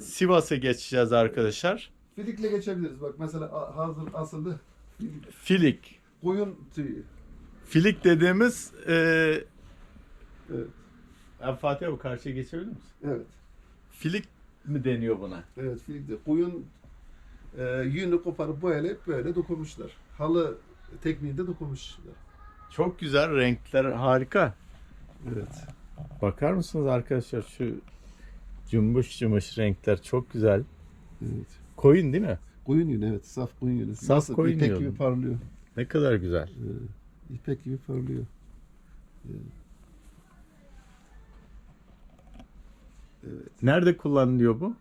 Sivas'a geçeceğiz arkadaşlar. Filikle geçebiliriz. Bak mesela hazır asıllı filik. Filik. Koyun tüyü. Filik dediğimiz e, Evet. Abi Fatih abi karşıya geçebilir misin? Evet. Filik mi deniyor buna? Evet filikte. Koyun e, yünü koparıp böyle böyle dokunmuşlar. Halı tekniğinde dokunmuşlar. Çok güzel renkler harika. Evet. Bakar mısınız arkadaşlar şu cımbış cımbış renkler çok güzel. Evet. Koyun değil mi? Koyun yünü evet. Saf koyun yünü. Saf Nasıl? koyun İpek yünü. gibi parlıyor. Ne kadar güzel. Ee, İpek gibi parlıyor. Evet. Nerede kullanılıyor bu?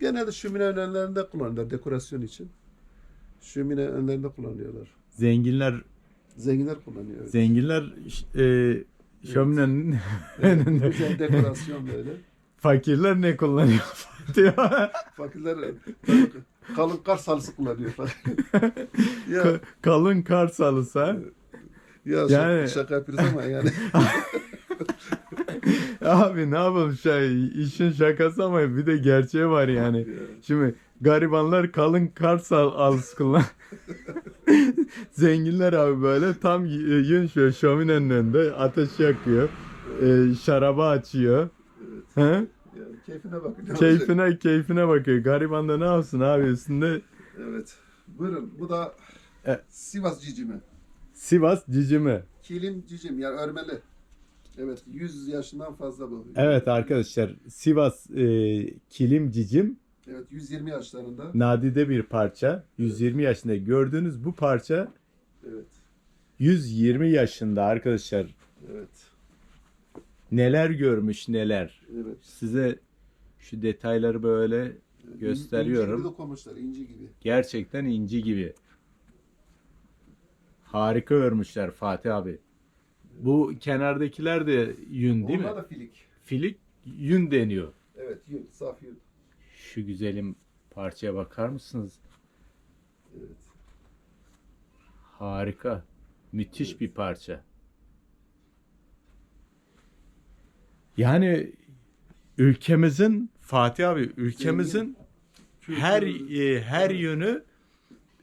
Genelde şömine önlerinde kullanıyorlar dekorasyon için. Şömine önlerinde kullanıyorlar. Zenginler Zenginler kullanıyor. Evet. zenginler e, şöminenin Evet, önünde. Güzel dekorasyon böyle. Fakirler ne kullanıyor abi? Fakirler kalın kar salısı kullanıyor. ya, Ka- Kalın kar salısı ha? ya Yani- şaka, yapıyoruz ama yani. Abi ne yapalım şey işin şakası ama bir de gerçeği var yani. Şimdi garibanlar kalın kar sal alısı kullan. Zenginler abi böyle tam y- yün şöyle şöminenin önünde ateş yakıyor. E, şarabı açıyor. He? Keyfine bakın. Keyfine keyfine bakıyor. Gariban da ne yapsın abi üstünde Evet. Buyurun. Bu da E- Sivas cicimi. Sivas cicimi. Kilim cicim yani örmeli. Evet 100 yaşından fazla bu. Evet arkadaşlar Sivas e, kilim cicim Evet 120 yaşlarında. nadide bir parça. 120 yaşında gördüğünüz bu parça Evet. 120 yaşında arkadaşlar. Evet. Neler görmüş neler. Evet. Size şu detayları böyle Gösteriyorum. İnci gibi dokunmuşlar. inci gibi. gerçekten inci gibi. Harika örmüşler Fatih abi. Bu kenardakiler de yün değil Onlar mi? da filik. Filik yün deniyor. Evet yün. Saf yün. Şu güzelim parçaya bakar mısınız? Evet. Harika. Müthiş bir parça. Yani ülkemizin Fatih abi ülkemizin her e, her yönü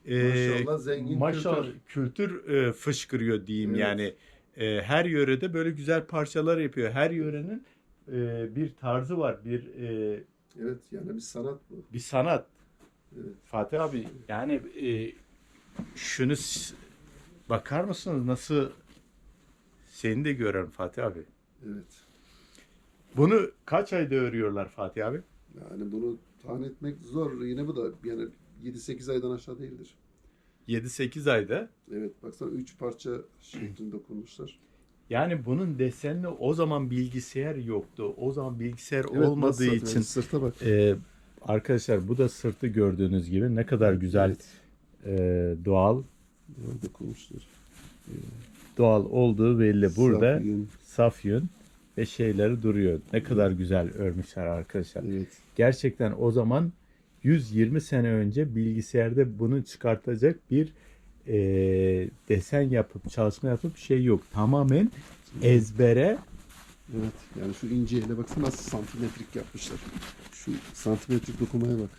e, Maşallah zengin maşallah kültür. kültür, e, fışkırıyor diyeyim Evet. yani. E, her yörede böyle güzel parçalar yapıyor. Her yörenin e, bir tarzı var, bir e, Evet yani bir sanat bu. bir sanat. Evet. Fatih abi yani e, şunu bakar mısınız nasıl seni de gören Fatih abi. Evet. Bunu kaç ayda örüyorlar Fatih abi? Yani bunu tahmin etmek zor. Yine bu da yani 7-8 aydan aşağı değildir. 7-8 ayda. Evet baksana 3 parça şeklinde dokunmuşlar. Yani bunun desenli o zaman bilgisayar yoktu. O zaman bilgisayar Evet, olmadığı için Sırta bak. e, arkadaşlar bu da sırtı gördüğünüz gibi ne kadar güzel Evet. e, doğal Evet, dokunmuşlar. doğal olduğu belli. Burada Saf yün. saf yün ve şeyleri duruyor. Ne kadar güzel örmüşler arkadaşlar. Evet. Gerçekten o zaman 120 sene önce bilgisayarda bunu çıkartacak bir e, desen yapıp çalışma yapıp şey yok. Tamamen ezbere Evet. Yani şu ince ele baksana nasıl santimetrik yapmışlar. Şu santimetrik dokunmaya bak.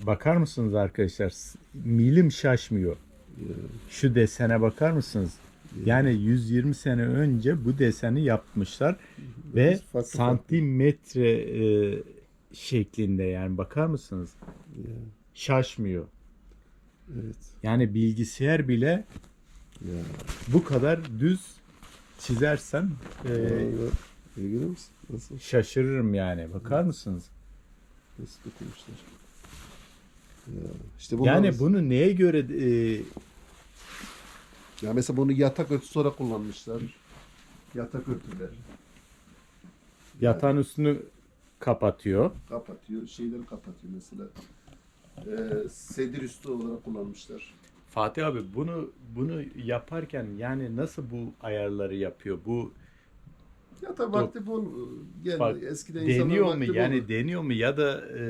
bakar mısınız arkadaşlar? Milim şaşmıyor. Ya, Şu desene bakar mısınız? Yani 120 sene önce bu deseni yapmışlar ve Farklı santimetre e, şeklinde yani bakar mısınız? Ya, Şaşmıyor. evet. Yani bilgisayar bile Ya. bu kadar düz çizersen e, İlgili misin? Nasıl? şaşırırım yani. Bakar mısınız? Nasıl dokunmuşlar? Ya, işte bunlar Yani bunu neye göre e, Ya mesela bunu yatak örtüsü olarak kullanmışlar. Yatak örtüler. yatağın üstünü kapatıyor. Kapatıyor. Şeyleri kapatıyor mesela. Ee, sedir üstü olarak kullanmışlar. Fatih abi bunu bunu yaparken yani nasıl bu ayarları yapıyor? Bu Ya tabii vakti bu gel Bak, eskiden insanlar deniyor mu yani bu. deniyor mu ya da e,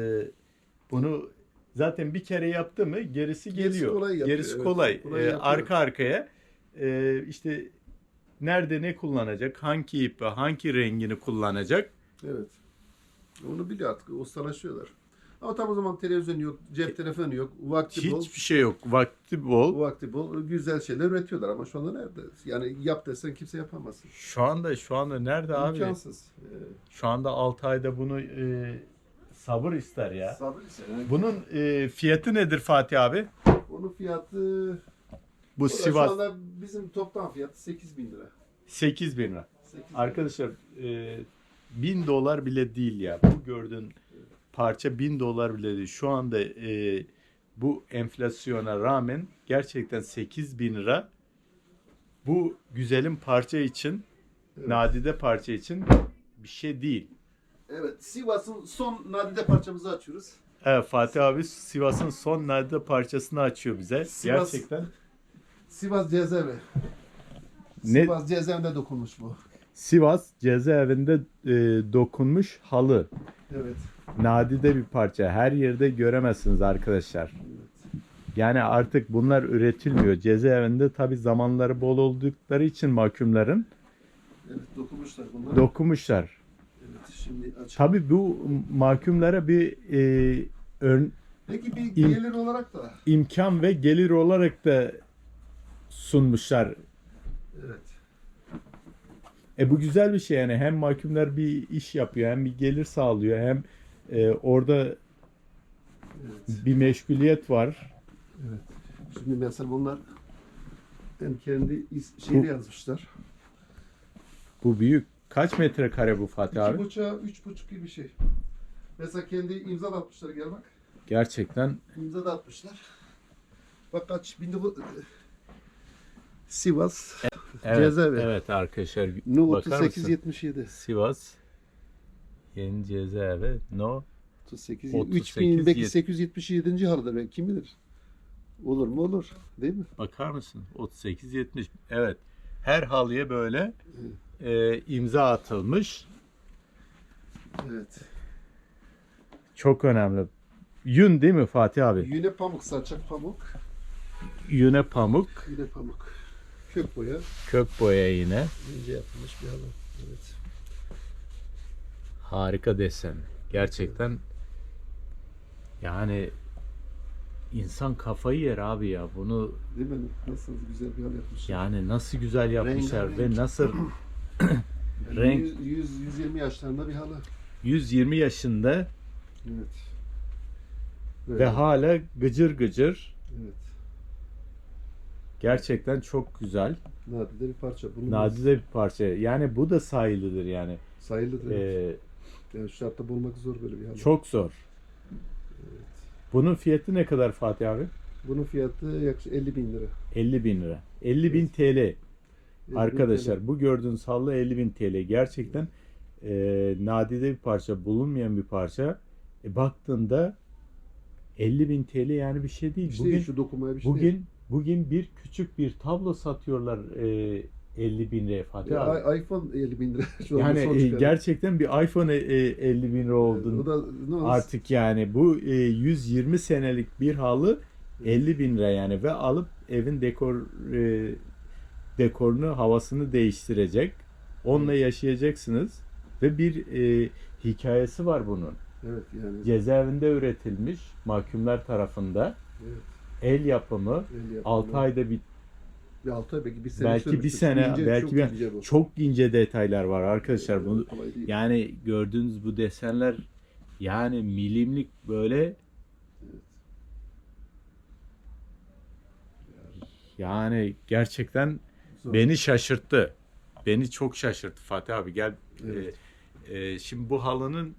bunu zaten bir kere yaptı mı gerisi geliyor. kolay yapıyor, gerisi evet. kolay. Kolay E, arka arkaya e, işte nerede ne kullanacak, hangi ipi, hangi rengini kullanacak Evet. Onu biliyor artık. Ustalaşıyorlar. Ama tam o zaman televizyon yok, cep telefonu yok, vakti bol. Hiçbir şey yok. Vakti bol. Vakti bol, güzel şeyler üretiyorlar ama şu anda nerede? Yani yap desen kimse yapamaz. Şu anda şu anda nerede abi? İmkansız. Ee, Şu anda 6 ayda bunu e, sabır ister ya. sabır ise. yani. Bunun e, fiyatı nedir Fatih abi? Onun fiyatı Bu o da şu Sivas anda bizim toplam fiyatı 8 bin lira. 8 bin lira. 8 bin. Arkadaşlar e, 1000 dolar bile değil ya. Bu gördüğün parça 1000 dolar bile değil. Şu anda e, bu enflasyona rağmen gerçekten 8 bin lira bu güzelim parça için Evet. nadide parça için bir şey değil. Evet, Sivas'ın son nadide parçamızı açıyoruz. Evet Fatih abi Sivas'ın son nadide parçasını açıyor bize. Sivas- Gerçekten Sivas cezaevi. Ne- Sivas cezaevinde dokunmuş bu. Sivas cezaevinde e, dokunmuş halı. Evet. Nadide bir parça. Her yerde göremezsiniz arkadaşlar. evet. Yani artık bunlar üretilmiyor. Cezaevinde tabi zamanları bol oldukları için mahkumların Evet, dokunmuşlar bunlar. dokunmuşlar. evet, şimdi aç. Tabi bu mahkumlara bir e, ön, Peki bir gelir olarak da imkan ve gelir olarak da sunmuşlar. evet. E bu güzel bir şey yani hem mahkumlar bir iş yapıyor hem bir gelir sağlıyor hem e, orada Evet. bir meşguliyet var. Evet. Şimdi mesela bunlar hem kendi şeyini yazmışlar. Bu büyük. Kaç metrekare bu Fatih İki abi? buçuğa, üç buçuk gibi bir şey. Mesela kendi imza da atmışlar gel bak. Gerçekten İmza da atmışlar. Bak kaç bindi bu Sivas. Evet, Cezaevi. evet arkadaşlar No bakar 38 mısın? 77 Sivas. Yeni cezaevi no. 38 38, 3000 belki yet- 877. halıdır belki kim bilir. Olur mu? Olur. Değil mi? bakar mısın? 38 70 evet. Her halıya böyle e, imza atılmış. Evet. çok önemli. Yün değil mi Fatih abi? Yüne pamuk, saçak pamuk, yüne pamuk. Yüne pamuk. Kök boya, kök boya yine ince yapılmış bir halı. Evet. harika desen gerçekten yani insan kafayı yer abi ya bunu Değil mi? Nasıl güzel bir halı yapmışlar. yani nasıl güzel yapmışlar ve Rengarenk. nasıl Yani renk- 100, 100 120 yaşlarında bir halı. 120 yaşında Evet. ve Böyle. hala gıcır gıcır Evet. Gerçekten çok güzel Nadide bir parça. Bunun nadide bir parça yani bu da sayılıdır yani sayılıdır. evet. Ee, Yani şu şartta bulmak zor böyle bir halı. çok zor bunun fiyatı ne kadar Fatih abi Bunun fiyatı yaklaşık 50 bin lira. 50 bin lira 50 bin TL 50 bin Arkadaşlar TL. bu gördüğünüz halı 50 bin TL. Gerçekten e, nadide bir parça, bulunmayan bir parça. E, baktığında 50 bin TL yani bir şey değil. İşte bugün şu dokunmaya bir şey bugün değil. Bugün bir küçük bir tablo satıyorlar e, 50 bin liraya Fatih Ya, abi. iPhone 50 bin lira. Şu Yani e, gerçekten bir iPhone e, e, 50 bin lira oldu. da ne? Artık yani bu e, 120 senelik bir halı 50 bin lira yani ve alıp evin dekor e, dekorunu havasını değiştirecek. Onunla yaşayacaksınız ve bir e, hikayesi var bunun. Evet yani. Cezaevinde üretilmiş mahkumlar tarafında Evet. El yapımı el yapımı. 6 ayda bir Bir 6 ay belki bir sene belki bir sene İnce, belki çok bir ince çok ince detaylar var arkadaşlar. Bunu yani gördüğünüz bu desenler yani milimlik böyle Evet. yani gerçekten Zor. beni şaşırttı. Beni çok şaşırttı Fatih abi gel. Evet. Ee, e, şimdi bu halının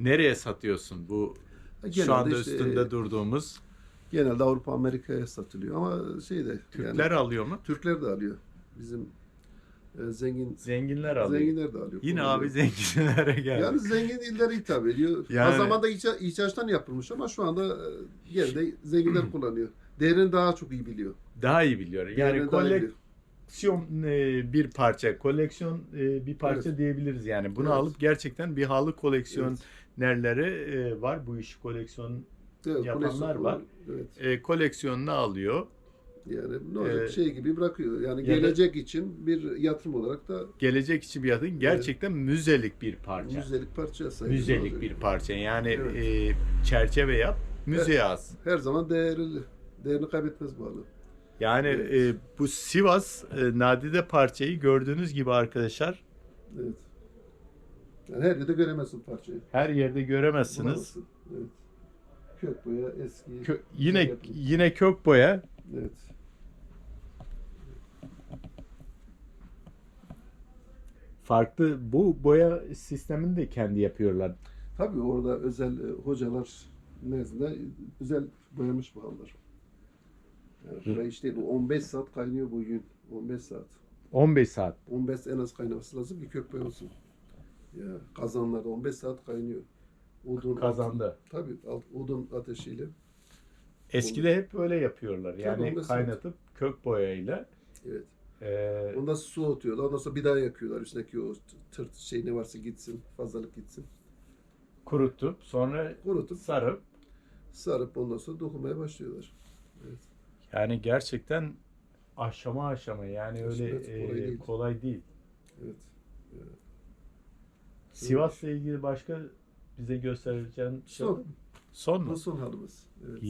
nereye satıyorsun? Bu Genelde şu anda işte, üstünde durduğumuz Genelde Avrupa Amerika'ya satılıyor ama şeyde Türkler yani, alıyor mu? Türkler de alıyor. Bizim e, zengin Zenginler alıyor. zenginler de alıyor. Yine abi zenginlere geldi. Yani zengin illere hitap ediyor. Yani- O zaman da ihtiya- ihtiyaçtan yapılmış ama şu anda e, yerde zenginler kullanıyor. Değerini daha çok iyi biliyor. Daha iyi biliyor. Yani Değerini biliyor. koleksiyon e, bir parça, koleksiyon e, bir parça Evet. diyebiliriz yani. Bunu Evet. alıp gerçekten bir halı Evet. koleksiyonerleri e, var. Bu işi koleksiyon Evet, yapanlar var. Evet. e, koleksiyonunu alıyor. Yani ne olacak Ee, şey gibi bırakıyor. Yani ya da- gelecek için bir yatırım olarak da Gelecek için bir yatırım gerçekten müzelik bir parça. müzelik parça sayılır. Müzelik bir parça. Yani Evet. e, çerçeve yap, müzeye as. Her zaman değerli. Değerini kaybetmez bu halı. Yani Evet. e, bu Sivas e, nadide parçayı gördüğünüz gibi arkadaşlar Evet. Yani her yerde göremezsin parçayı. her yerde göremezsiniz. Bulamazsın. Evet. Kök boya eski. Kö- yine yapım. yine kök boya. Evet. Farklı bu boya sistemini de kendi yapıyorlar. Tabii orada özel e, hocalar nezdinde özel boyamış bu halılar. Yani Hı. işte bu 15 saat kaynıyor bu yün. 15 saat. 15 saat. 15 en az kaynaması lazım ki kök boya olsun. Ya kazanlarda 15 saat kaynıyor. Odun Kazanda. Tabii odun ateşiyle. Eskide hep böyle yapıyorlar. Yani 15 saat. kaynatıp kök boyayla Evet. e, Ondan sonra soğutuyorlar. Ondan sonra bir daha yakıyorlar. Üstündeki o tırt şey ne varsa gitsin. Fazlalık gitsin. kurutup sonra Kurutup sarıp sarıp ondan sonra dokunmaya başlıyorlar. Evet. yani gerçekten aşama aşama yani öyle Evet, kolay e, değil. kolay değil. Evet. Sivas'la ilgili başka bize şey var Son. Son mu? Bu son halımız. Evet.